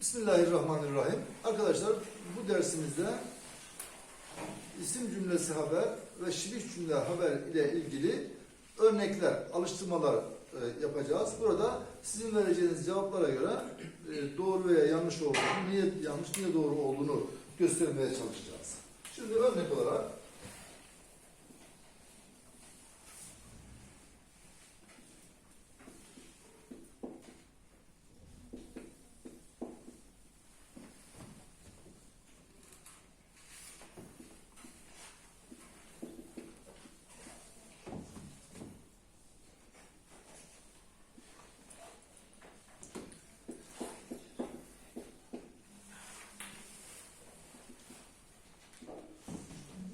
Bismillahirrahmanirrahim. Arkadaşlar bu dersimizde isim cümlesi haber ve şibih cümle haber ile ilgili örnekler, alıştırmalar e, yapacağız. Burada sizin vereceğiniz cevaplara göre e, doğru veya yanlış olduğunu, niye yanlış, niye doğru olduğunu göstermeye çalışacağız. Şimdi örnek olarak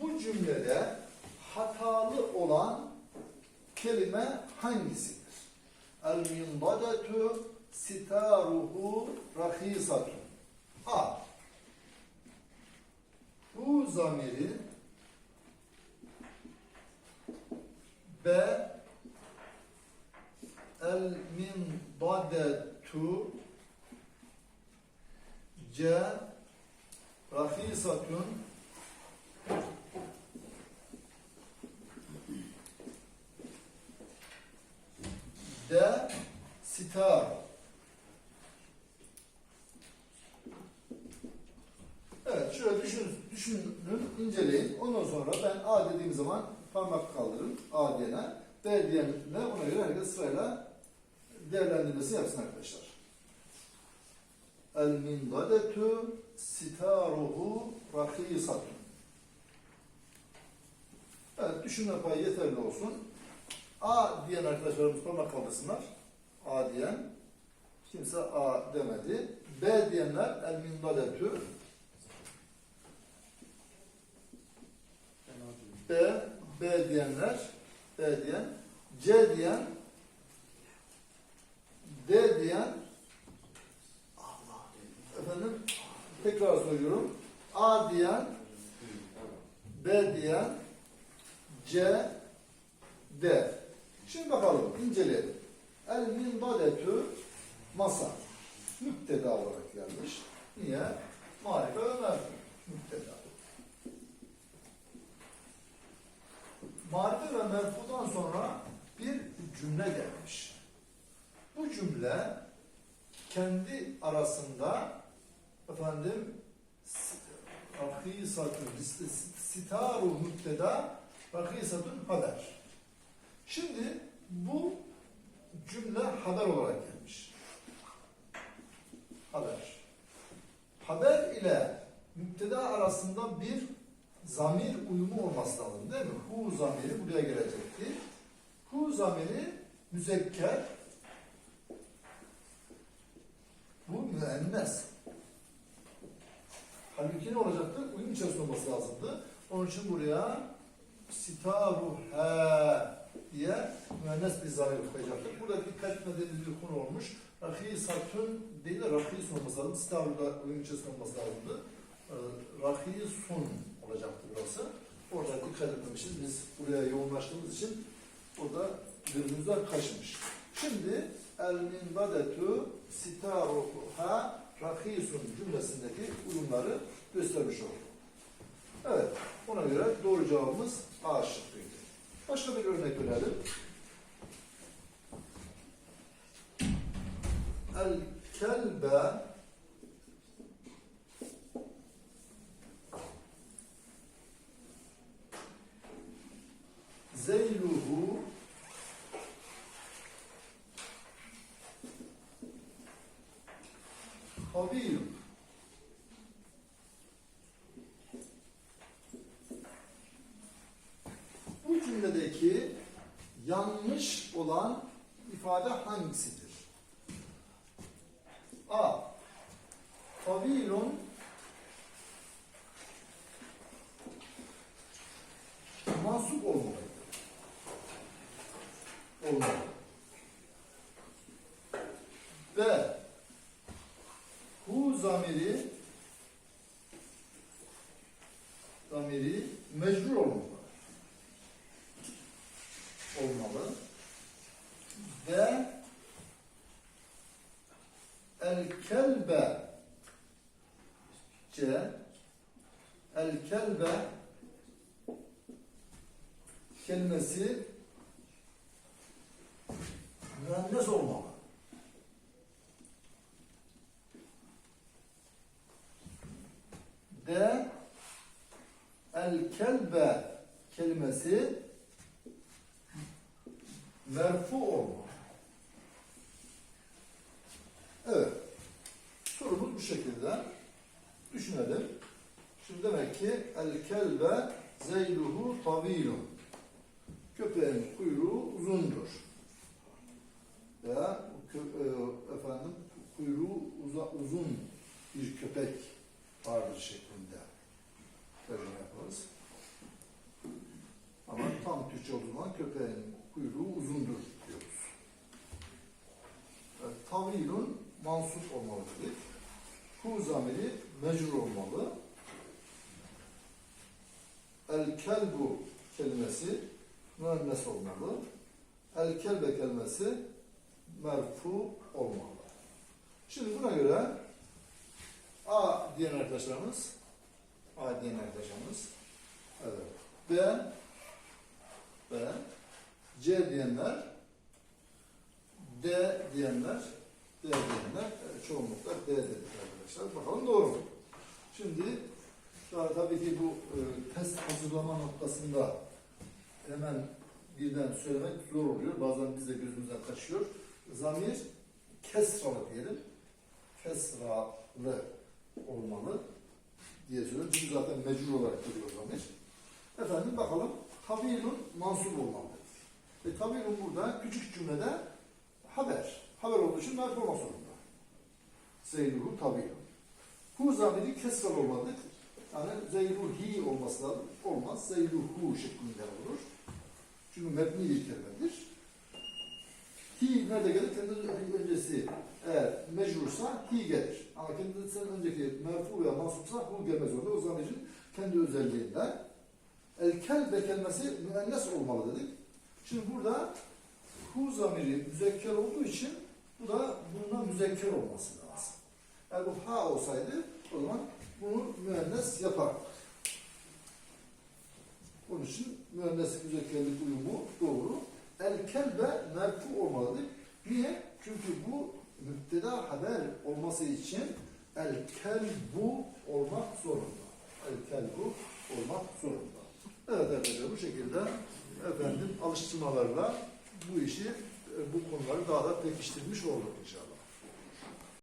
bu cümlede hatalı olan kelime hangisidir? El mindadetu sitaruhu rahisatun. A. Bu zamiri B. El mindadetu C. Rahisatun de sitar. Evet, şöyle düşün, düşünün, inceleyin. Ondan sonra ben A dediğim zaman parmak kaldırın A diyene, B diyenine ona göre herkes sırayla değerlendirmesi yapsın arkadaşlar. El mindadetu sitaruhu rahisatun. Evet, düşünme payı yeterli olsun. A diyen arkadaşlarımız parmak kaldırsınlar. A diyen. Kimse A demedi. B diyenler el mindaletü. B, B diyenler, B diyen, C diyen, D diyen, efendim, tekrar söylüyorum. A diyen, B diyen, C, D. Şimdi bakalım, inceleyelim. El mindaletü masa. Müpteda olarak gelmiş. Niye? Marife ve merfu. Müpteda. Marife ve merfudan sonra bir cümle gelmiş. Bu cümle kendi arasında efendim rakisatun sitaru müpteda rakisatun haber. Şimdi bu cümle haber olarak gelmiş. Haber. Haber ile müpteda arasında bir zamir uyumu olması lazım değil mi? Hu zamiri buraya gelecekti. Hu zamiri müzekker. Bu müennes. Halbuki ne olacaktı? Uyum içerisinde olması lazımdı. Onun için buraya sitaru he diye müennes bir zamir koyacaktık. Burada dikkat etmediğimiz bir konu olmuş. Rahisatun değil de rahis olması lazım. Sitaru'da uyum içerisinde olması lazımdı. Ee, Rahisun olacaktı burası. Orada dikkat etmemişiz. Biz buraya yoğunlaştığımız için orada gözümüzden kaçmış. Şimdi el minbadetu sitaruha rahisun cümlesindeki uyumları göstermiş olduk. Evet, ona göre doğru cevabımız A. Başka bir örnek verelim. El kelbe zeyluhu habiyun Bu cümledeki yanlış olan ifade hangisidir? A. Tavilun mansup olmalı. Olmalı. B. Hu zamiri zamiri mecbur olmalı. Olmalı. Ve el kelbe C el kelbe kelimesi müennes olmalı. D el kelbe kelimesi merfu olmalı. Evet. Sorumuz bu şekilde. Düşünelim. Şimdi demek ki el kelbe zeyluhu tavilun. Köpeğin kuyruğu uzundur. Veya e, efendim kuyruğu uza- uzun bir köpek vardır şeklinde tercüme yaparız. Ama tam Türkçe olduğu zaman köpeğin kuyruğu uzundur diyoruz. Evet, tavilun mansup olmalı dedik. Hu zamiri mecrur olmalı. El kelbu kelimesi müennes olmalı. El kelbe kelimesi merfu olmalı. Şimdi buna göre A diyen arkadaşlarımız A diyen arkadaşlarımız evet. B B C diyenler D diyenler D diyenler çoğunlukla D dedik arkadaşlar. Bakalım doğru mu? Şimdi daha tabii ki bu e, test hazırlama noktasında hemen birden söylemek zor oluyor. Bazen biz de gözümüzden kaçıyor. Zamir kesralı diyelim. Kesralı olmalı diye söylüyorum. Çünkü zaten mecbur olarak duruyor zamir. Efendim bakalım tabiilun mansub olmalı. E tabiilun burada küçük cümlede haber. Haber olduğu için merfu olmak zorunda. Zeyluhu tabiilun. Hu zamiri kesralı olmalı. Yani zeyluhi olması lazım. Olmaz. Zeyluhu şeklinde olur. Çünkü mebni bir kelimedir. Hi nerede gelir? Kendi öncesi eğer mecbursa hi gelir. Ama kendisinden önceki merfu veya mansupsa hu gelmez zorunda. O zamirin kendi özelliğinden. El kelbe kelimesi müennes olmalı dedik. Şimdi burada hu zamiri müzekker olduğu için bu da bununla müzekker olması lazım. Eğer bu ha olsaydı o zaman bunu müennes yapar. Onun için müennes müzekkerlik uyumu doğru. El kelbe merfu olmalıdır. Niye? Çünkü bu müpteda haber olması için el kelbu olmak zorunda. El kelbu olmak zorunda. Evet arkadaşlar bu şekilde efendim alıştırmalarla bu işi, bu konuları daha da pekiştirmiş olduk inşallah.